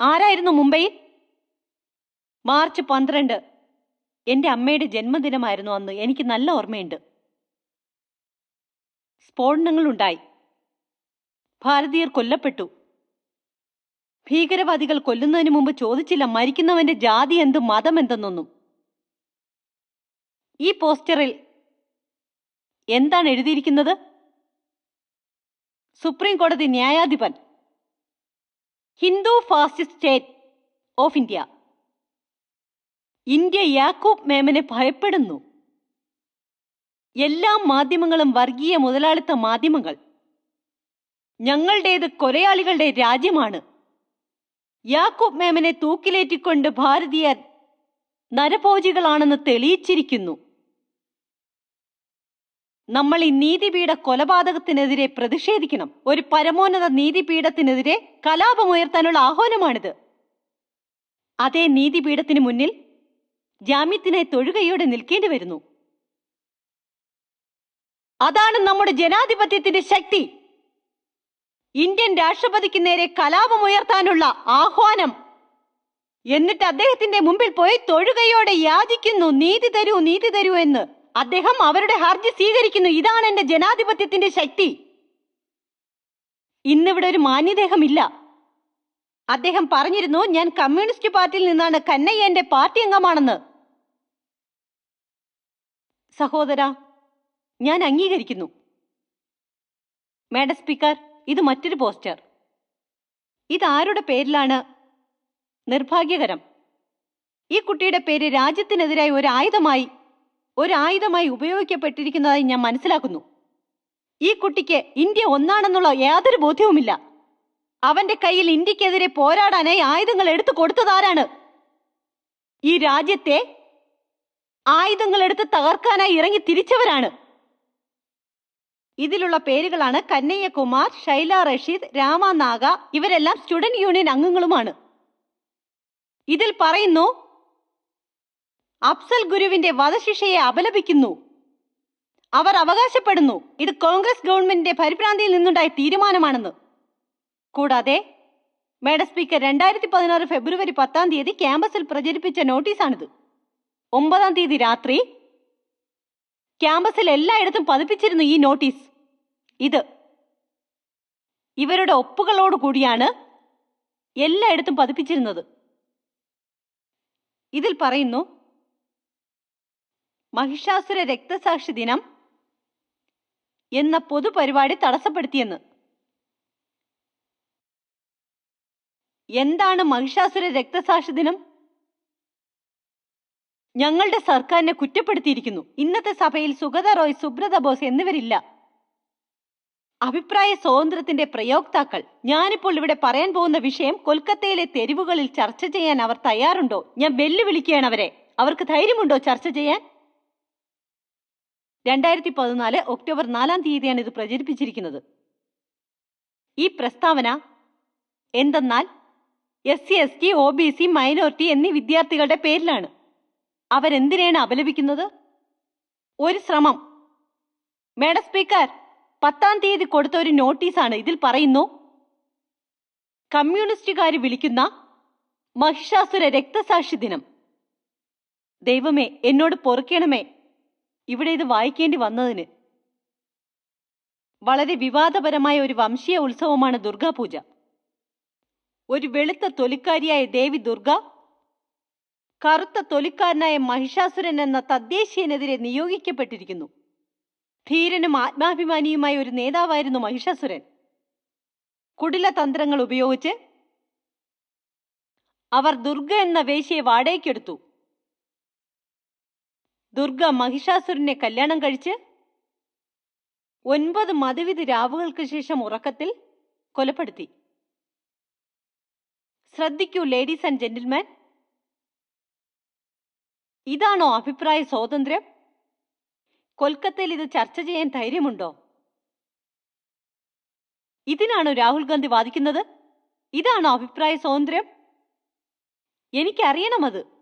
A: ആരായിരുന്നു മുംബൈ? മാർച്ച് പന്ത്രണ്ട്. എന്റെ അമ്മയുടെ ജന്മദിനമായിരുന്നു അന്ന്. എനിക്ക് നല്ല ഓർമ്മയുണ്ട്. സ്ഫോടനങ്ങളുണ്ടായി. ഭാരതീയർ കൊല്ലപ്പെട്ടു. ഭീകരവാദികൾ കൊല്ലുന്നതിന് മുമ്പ് ചോദിച്ചില്ല മരിക്കുന്നവന്റെ ജാതി എന്ത് മതം എന്തെന്നൊന്നും. ഈ പോസ്റ്ററിൽ എന്താണ് എഴുതിയിരിക്കുന്നത്? സുപ്രീം കോടതി ന്യായാധിപൻ Hindu fascist state of India. India Yakub മേമനെ ഭയപ്പെടുന്നു. എല്ലാ മാധ്യമങ്ങളും വർഗീയ മുതലാളിത്ത മാധ്യമങ്ങൾ ഞങ്ങളുടേത് കൊലയാളികളുടെ രാജ്യമാണ്. യാക്കൂബ് മേമനെ തൂക്കിലേറ്റിക്കൊണ്ട് ഭാരതീയർ നരഭോജികളാണെന്ന് തെളിയിച്ചിരിക്കുന്നു. നമ്മൾ ഈ നീതിപീഠ കൊലപാതകത്തിനെതിരെ പ്രതിഷേധിക്കണം. ഒരു പരമോന്നത നീതിപീഠത്തിനെതിരെ കലാപമുയർത്താനുള്ള ആഹ്വാനമാണിത്. അതേ നീതിപീഠത്തിന് മുന്നിൽ ജാമ്യത്തിനായി തൊഴുകയോടെ നിൽക്കേണ്ടി വരുന്നു. അതാണ് നമ്മുടെ ജനാധിപത്യത്തിന്റെ ശക്തി. ഇന്ത്യൻ രാഷ്ട്രപതിക്ക് നേരെ കലാപമുയർത്താനുള്ള ആഹ്വാനം. എന്നിട്ട് അദ്ദേഹത്തിന്റെ മുമ്പിൽ പോയി തൊഴുകയോടെ യാചിക്കുന്നു നീതി തരൂ നീതി തരൂ എന്ന്. അദ്ദേഹം അവരുടെ ഹർജി സ്വീകരിക്കുന്നു. ഇതാണ് എന്റെ ജനാധിപത്യത്തിന്റെ ശക്തി. ഇന്നിവിടെ ഒരു മാന്യദേഹമില്ല. അദ്ദേഹം പറഞ്ഞിരുന്നു ഞാൻ കമ്മ്യൂണിസ്റ്റ് പാർട്ടിയിൽ നിന്നാണ് കന്നയ്യ എന്റെ പാർട്ടി അംഗമാണെന്ന്. സഹോദര ഞാൻ അംഗീകരിക്കുന്നു. മാഡം സ്പീക്കർ ഇത് മറ്റൊരു പോസ്റ്റർ. ഇതാരുടെ പേരിലാണ്? നിർഭാഗ്യകരം. ഈ കുട്ടിയുടെ പേര് രാജ്യത്തിനെതിരായി ഒരു ആയുധമായി ഒരു ആയുധമായി ഉപയോഗിക്കപ്പെട്ടിരിക്കുന്നതായി ഞാൻ മനസ്സിലാക്കുന്നു. ഈ കുട്ടിക്ക് ഇന്ത്യ ഒന്നാണെന്നുള്ള യാതൊരു ബോധ്യവുമില്ല. അവന്റെ കയ്യിൽ ഇന്ത്യക്കെതിരെ പോരാടാനായി ആയുധങ്ങൾ എടുത്തു കൊടുത്തതാരാണ്? ഈ രാജ്യത്തെ ആയുധങ്ങൾ എടുത്ത് തകർക്കാനായി ഇറങ്ങി തിരിച്ചവരാണ്. ഇതിലുള്ള പേരുകളാണ് കന്നയ്യകുമാർ ശൈല റഷീദ് രാമ നാഗ. ഇവരെല്ലാം സ്റ്റുഡന്റ് യൂണിയൻ അംഗങ്ങളുമാണ്. ഇതിൽ പറയുന്നു അഫ്സൽ ഗുരുവിന്റെ വധശിക്ഷയെ അപലപിക്കുന്നു. അവർ അവകാശപ്പെടുന്നു. ഇത് കോൺഗ്രസ് ഗവൺമെന്റിന്റെ പരിഭ്രാന്തിയിൽ നിന്നുണ്ടായ തീരുമാനമാണെന്ന്. കൂടാതെ മേഡം സ്പീക്കർ രണ്ടായിരത്തി പതിനാറ് ഫെബ്രുവരി പത്താം തീയതി ക്യാമ്പസിൽ പ്രചരിപ്പിച്ച നോട്ടീസാണിത്. ഒമ്പതാം തീയതി രാത്രി ക്യാമ്പസിൽ എല്ലായിടത്തും പതിപ്പിച്ചിരുന്നു ഈ നോട്ടീസ്. ഇത്. ഇവരുടെ ഒപ്പുകളോട് കൂടിയാണ് എല്ലായിടത്തും പതിപ്പിച്ചിരുന്നത്. ഇതിൽ പറയുന്നു മഹിഷാസുര രക്തസാക്ഷി ദിനം എന്ന പൊതുപരിപാടി തടസ്സപ്പെടുത്തിയെന്ന്. എന്താണ് മഹിഷാസുര രക്തസാക്ഷി ദിനം? ഞങ്ങളുടെ സർക്കാരിനെ കുറ്റപ്പെടുത്തിയിരിക്കുന്നു. ഇന്നത്തെ സഭയിൽ സുഗത റോയ് സുബ്രത ബോസ് എന്നിവരില്ല. അഭിപ്രായ സ്വാതന്ത്ര്യത്തിന്റെ പ്രയോക്താക്കൾ. ഞാനിപ്പോൾ ഇവിടെ പറയാൻ പോകുന്ന വിഷയം കൊൽക്കത്തയിലെ തെരുവുകളിൽ ചർച്ച ചെയ്യാൻ അവർ തയ്യാറുണ്ടോ? ഞാൻ വെല്ലുവിളിക്കുകയാണ് അവരെ. അവർക്ക് ധൈര്യമുണ്ടോ ചർച്ച ചെയ്യാൻ? രണ്ടായിരത്തി പതിനാല് ഒക്ടോബർ നാലാം തീയതിയാണ് ഇത് പ്രചരിപ്പിച്ചിരിക്കുന്നത്. ഈ പ്രസ്താവന എന്തെന്നാൽ S C S T O B C minority എന്നീ വിദ്യാർത്ഥികളുടെ പേരിലാണ്. അവരെന്തിനാണ് അപലപിക്കുന്നത്? ഒരു ശ്രമം. മേഡം സ്പീക്കർ പത്താം തീയതി കൊടുത്ത ഒരു നോട്ടീസാണ്. ഇതിൽ പറയുന്നു കമ്മ്യൂണിസ്റ്റുകാർ വിളിക്കുന്ന മഹിഷാസുര രക്തസാക്ഷി ദിനം. ദൈവമേ എന്നോട് പൊറുക്കണമേ. ഇവിടെ ഇത് വായിക്കേണ്ടി വന്നതിന്. വളരെ വിവാദപരമായ ഒരു വംശീയ ഉത്സവമാണ് ദുർഗാപൂജ. ഒരു വെളുത്ത തൊലിക്കാരിയായ ദേവി ദുർഗ കറുത്ത തൊലിക്കാരനായ മഹിഷാസുരൻ എന്ന തദ്ദേശീയനെതിരെ നിയോഗിക്കപ്പെട്ടിരിക്കുന്നു. ധീരനും ആത്മാഭിമാനിയുമായ ഒരു നേതാവായിരുന്നു മഹിഷാസുരൻ. കുടില തന്ത്രങ്ങൾ ഉപയോഗിച്ച് അവർ ദുർഗ എന്ന വേശ്യയെ വാടകയ്ക്കെടുത്തു. ദുർഗ മഹിഷാസുരനെ കല്യാണം കഴിച്ച് ഒൻപത് മതവിധി രാവുകൾക്ക് ശേഷം ഉറക്കത്തിൽ കൊലപ്പെടുത്തി. ശ്രദ്ധിക്കൂ ലേഡീസ് ആൻഡ് ജെന്റിൽമാൻ. ഇതാണോ അഭിപ്രായ സ്വാതന്ത്ര്യം? കൊൽക്കത്തയിൽ ഇത് ചർച്ച ചെയ്യാൻ ധൈര്യമുണ്ടോ? ഇതിനാണോ രാഹുൽ ഗാന്ധി വാദിക്കുന്നത്? ഇതാണോ അഭിപ്രായ സ്വാതന്ത്ര്യം? എനിക്കറിയണം അത്.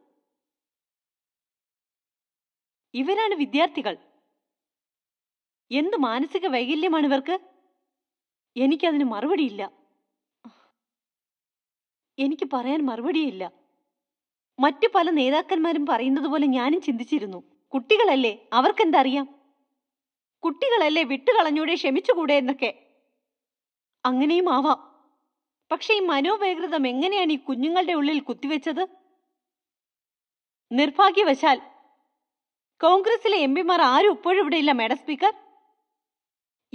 A: ഇവരാണ് വിദ്യാർത്ഥികൾ. എന്ത് മാനസിക വൈകല്യമാണ് ഇവർക്ക്? എനിക്കതിന് മറുപടിയില്ല. എനിക്ക് പറയാൻ മറുപടിയില്ല. മറ്റു പല നേതാക്കന്മാരും പറയുന്നത് പോലെ ഞാനും ചിന്തിച്ചിരുന്നു. കുട്ടികളല്ലേ? അവർക്കെന്തറിയാം? കുട്ടികളല്ലേ വിട്ടുകളഞ്ഞൂടെ ക്ഷമിച്ചുകൂടെ എന്നൊക്കെ. അങ്ങനെയും ആവാം. പക്ഷെ ഈ മനോവേഗൃതം എങ്ങനെയാണ് ഈ കുഞ്ഞുങ്ങളുടെ ഉള്ളിൽ കുത്തിവെച്ചത്? നിർഭാഗ്യവശാൽ കോൺഗ്രസിലെ എം പിമാർ ആരും ഇപ്പോഴും ഇവിടെ മേഡം സ്പീക്കർ.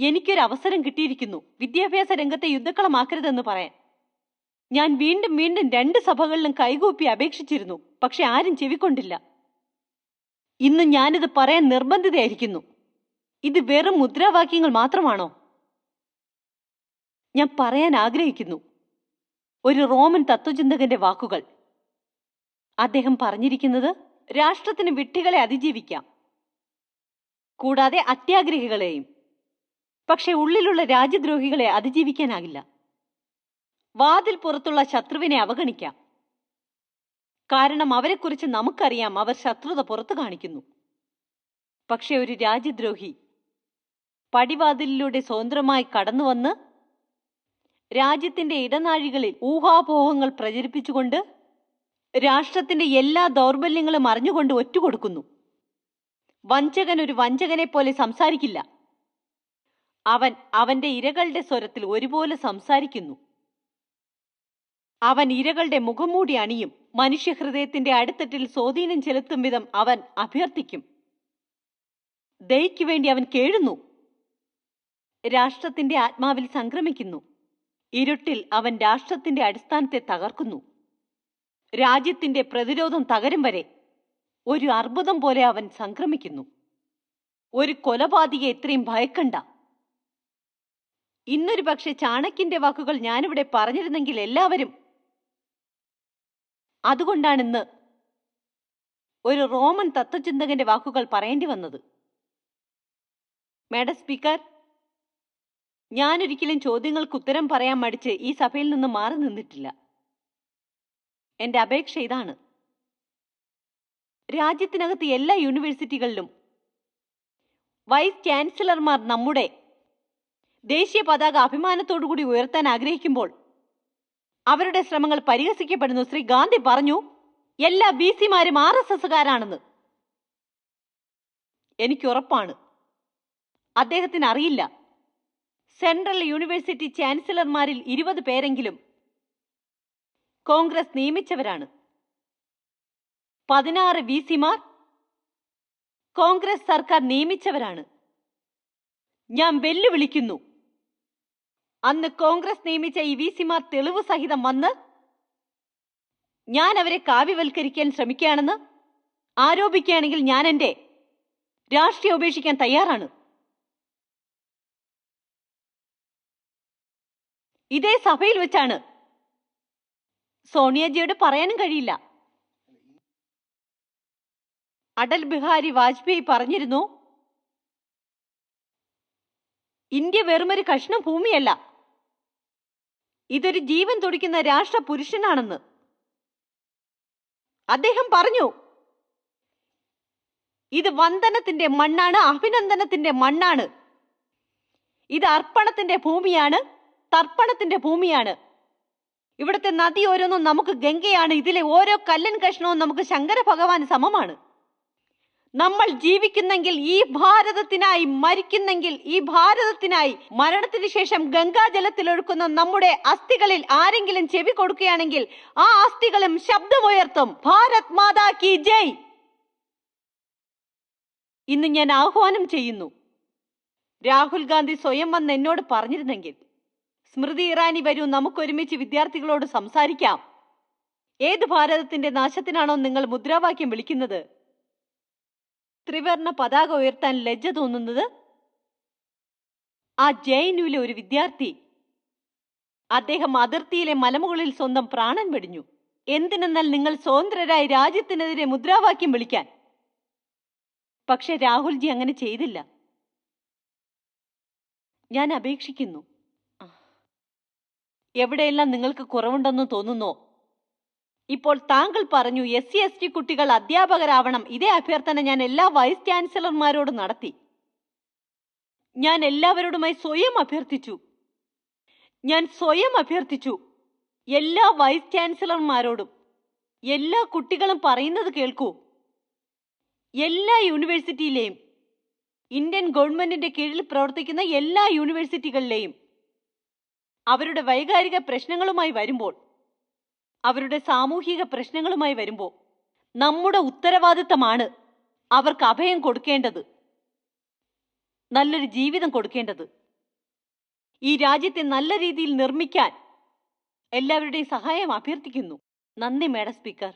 A: എനിക്കൊരു അവസരം കിട്ടിയിരിക്കുന്നു. വിദ്യാഭ്യാസ രംഗത്തെ യുദ്ധക്കളമാക്കരുതെന്ന് പറയാൻ. ഞാൻ വീണ്ടും വീണ്ടും രണ്ട് സഭകളിലും കൈകൂപ്പി അപേക്ഷിച്ചിരുന്നു. പക്ഷെ ആരും ചെവിക്കൊണ്ടില്ല. ഇന്ന് ഞാനിത് പറയാൻ നിർബന്ധിതയായിരിക്കുന്നു. ഇത് വെറും മുദ്രാവാക്യങ്ങൾ മാത്രമാണോ? ഞാൻ പറയാൻ ആഗ്രഹിക്കുന്നു. ഒരു റോമൻ തത്വചിന്തകന്റെ വാക്കുകൾ. അദ്ദേഹം പറഞ്ഞിരിക്കുന്നത് രാഷ്ട്രത്തിന് വിട്ടികളെ അതിജീവിക്കാം. കൂടാതെ അത്യാഗ്രഹികളെയും. പക്ഷെ ഉള്ളിലുള്ള രാജ്യദ്രോഹികളെ അതിജീവിക്കാനാകില്ല. വാതിൽ പുറത്തുള്ള ശത്രുവിനെ അവഗണിക്കാം. കാരണം അവരെക്കുറിച്ച് നമുക്കറിയാം. അവർ ശത്രുത പുറത്തു കാണിക്കുന്നു. പക്ഷെ ഒരു രാജ്യദ്രോഹി പടിവാതിലിലൂടെ സ്വതന്ത്രമായി കടന്നുവന്ന് രാജ്യത്തിന്റെ ഇടനാഴികളിൽ ഊഹാപോഹങ്ങൾ പ്രചരിപ്പിച്ചുകൊണ്ട് രാഷ്ട്രത്തിന്റെ എല്ലാ ദൗർബല്യങ്ങളും അറിഞ്ഞുകൊണ്ട് ഒറ്റുകൊടുക്കുന്നു. വഞ്ചകൻ ഒരു വഞ്ചകനെ പോലെ സംസാരിക്കില്ല. അവൻ അവന്റെ ഇരകളുടെ സ്വരത്തിൽ ഒരുപോലെ സംസാരിക്കുന്നു. അവൻ ഇരകളുടെ മുഖംമൂടി അണിയും. മനുഷ്യഹൃദയത്തിന്റെ അടുത്തട്ടിൽ സ്വാധീനം ചെലുത്തും വിധം അവൻ അഭ്യർത്ഥിക്കും. ദയയ്ക്കു വേണ്ടി അവൻ കേഴുന്നു. രാഷ്ട്രത്തിന്റെ ആത്മാവിൽ സംക്രമിക്കുന്നു. ഇരുട്ടിൽ അവൻ രാഷ്ട്രത്തിന്റെ അടിസ്ഥാനത്തെ തകർക്കുന്നു. രാജ്യത്തിന്റെ പ്രതിരോധം തകരും വരെ ഒരു അർബുദം പോലെ അവൻ സംക്രമിക്കുന്നു. ഒരു കൊലപാതകയെ ഇത്രയും ഭയക്കണ്ട. ഇന്നൊരു പക്ഷെ ചാണക്കിന്റെ വാക്കുകൾ ഞാനിവിടെ പറഞ്ഞിരുന്നെങ്കിൽ എല്ലാവരും അതുകൊണ്ടാണ് ഇന്ന് ഒരു റോമൻ തത്വചിന്തകന്റെ വാക്കുകൾ പറയേണ്ടി വന്നത്. മാഡം സ്പീക്കർ ഞാനൊരിക്കലും ചോദ്യങ്ങൾക്ക് ഉത്തരം പറയാൻ മടിച്ച് ഈ സഭയിൽ നിന്ന് മാറി നിന്നിട്ടില്ല. എന്റെ അപേക്ഷ ഇതാണ്. രാജ്യത്തിനകത്ത് എല്ലാ യൂണിവേഴ്സിറ്റികളിലും വൈസ് ചാൻസലർമാർ നമ്മുടെ ദേശീയ പതാക അഭിമാനത്തോടുകൂടി ഉയർത്താൻ ആഗ്രഹിക്കുമ്പോൾ അവരുടെ ശ്രമങ്ങൾ പരിഹസിക്കപ്പെടുന്നു. ശ്രീ ഗാന്ധി പറഞ്ഞു എല്ലാ ബി സിമാരും ആർ എസ് എസുകാരാണെന്ന് എനിക്ക് ഉറപ്പാണ് അദ്ദേഹത്തിന് അറിയില്ല സെൻട്രൽ യൂണിവേഴ്സിറ്റി ചാൻസലർമാരിൽ ഇരുപത് പേരെങ്കിലും കോൺഗ്രസ് നിയമിച്ചവരാണ്. പതിനാറ് വി സിമാർ കോൺഗ്രസ് സർക്കാർ നിയമിച്ചവരാണ്. ഞാൻ വെല്ലുവിളിക്കുന്നു. അന്ന് കോൺഗ്രസ് നിയമിച്ച ഈ വി സിമാർ തെളിവ് സഹിതം വന്ന് ഞാൻ അവരെ കാവ്യവൽക്കരിക്കാൻ ശ്രമിക്കുകയാണെന്ന് ആരോപിക്കുകയാണെങ്കിൽ ഞാൻ എന്റെ രാഷ്ട്രീയം ഉപേക്ഷിക്കാൻ തയ്യാറാണ്. ഇതേ സഭയിൽ വെച്ചാണ് സോണിയാജിയോട് പറയാനും കഴിയില്ല. അടൽ ബിഹാരി വാജ്പേയി പറഞ്ഞിരുന്നു ഇന്ത്യ വെറുമൊരു കഷ്ണം ഭൂമിയല്ല ഇതൊരു ജീവൻ തുടിക്കുന്ന രാഷ്ട്ര പുരുഷനാണെന്ന് അദ്ദേഹം പറഞ്ഞു ഇത് വന്ദനത്തിന്റെ മണ്ണാണ് അഭിനന്ദനത്തിന്റെ മണ്ണാണ്. ഇത് അർപ്പണത്തിന്റെ ഭൂമിയാണ് തർപ്പണത്തിന്റെ ഭൂമിയാണ്. ഇവിടുത്തെ നദി ഓരോന്നും നമുക്ക് ഗംഗയാണ് ഇതിലെ ഓരോ കല്ലൻ കഷ്ണവും നമുക്ക് ശങ്കര ഭഗവാൻ സമമാണ്. നമ്മൾ ജീവിക്കുന്നെങ്കിൽ ഈ ഭാരതത്തിനായി മരിക്കുന്നെങ്കിൽ ഈ ഭാരതത്തിനായി മരണത്തിന് ശേഷം ഗംഗാജലത്തിൽ ഒഴുക്കുന്ന നമ്മുടെ അസ്ഥികളിൽ ആരെങ്കിലും ചെവി കൊടുക്കുകയാണെങ്കിൽ ആ അസ്ഥികളും ശബ്ദമുയർത്തും. ഭാരത് മാതാ കി ജയ്! ഇന്ന് ഞാൻ ആഹ്വാനം ചെയ്യുന്നു. രാഹുൽ ഗാന്ധി സ്വയം വന്ന് എന്നോട് പറഞ്ഞിരുന്നെങ്കിൽ സ്മൃതി ഇറാനി വരൂ നമുക്കൊരുമിച്ച് വിദ്യാർത്ഥികളോട് സംസാരിക്കാം. ഏത് ഭാരതത്തിന്റെ നാശത്തിനാണോ നിങ്ങൾ മുദ്രാവാക്യം വിളിക്കുന്നത്? ത്രിവർണ പതാക ഉയർത്താൻ ലജ്ജ തോന്നുന്നത് ആ ജെ എൻയുവിലെ ഒരു വിദ്യാർത്ഥി. അദ്ദേഹം അതിർത്തിയിലെ മലമുകളിൽ സ്വന്തം പ്രാണൻ വെടിഞ്ഞു. എന്തിനെന്നാൽ നിങ്ങൾ സ്വതന്ത്രരായി രാജ്യത്തിനെതിരെ മുദ്രാവാക്യം വിളിക്കാൻ. പക്ഷെ രാഹുൽജി അങ്ങനെ ചെയ്തില്ല. ഞാൻ അപേക്ഷിക്കുന്നു. എവിടെയെല്ലാം നിങ്ങൾക്ക് കുറവുണ്ടെന്ന് തോന്നുന്നോ? ഇപ്പോൾ താങ്കൾ പറഞ്ഞു എസ് സി എസ് ടി കുട്ടികൾ അധ്യാപകരാവണം. ഇതേ അഭ്യർത്ഥന ഞാൻ എല്ലാ വൈസ് ചാൻസലർമാരോടും നടത്തി. ഞാൻ എല്ലാവരോടുമായി സ്വയം അഭ്യർത്ഥിച്ചു. ഞാൻ സ്വയം അഭ്യർത്ഥിച്ചു എല്ലാ വൈസ് ചാൻസലർമാരോടും. എല്ലാ കുട്ടികളും പറയുന്നത് കേൾക്കൂ. എല്ലാ യൂണിവേഴ്സിറ്റിയിലെയും ഇന്ത്യൻ ഗവൺമെന്റിന്റെ കീഴിൽ പ്രവർത്തിക്കുന്ന എല്ലാ യൂണിവേഴ്സിറ്റികളിലെയും അവരുടെ വൈകാരിക പ്രശ്നങ്ങളുമായി വരുമ്പോൾ അവരുടെ സാമൂഹിക പ്രശ്നങ്ങളുമായി വരുമ്പോൾ നമ്മുടെ ഉത്തരവാദിത്തമാണ് അവർക്ക് അഭയം കൊടുക്കേണ്ടത്. നല്ലൊരു ജീവിതം കൊടുക്കേണ്ടത്. ഈ രാജ്യത്തെ നല്ല രീതിയിൽ നിർമ്മിക്കാൻ എല്ലാവരുടെയും സഹായം അഭ്യർത്ഥിക്കുന്നു. നന്ദി മാഡം സ്പീക്കർ.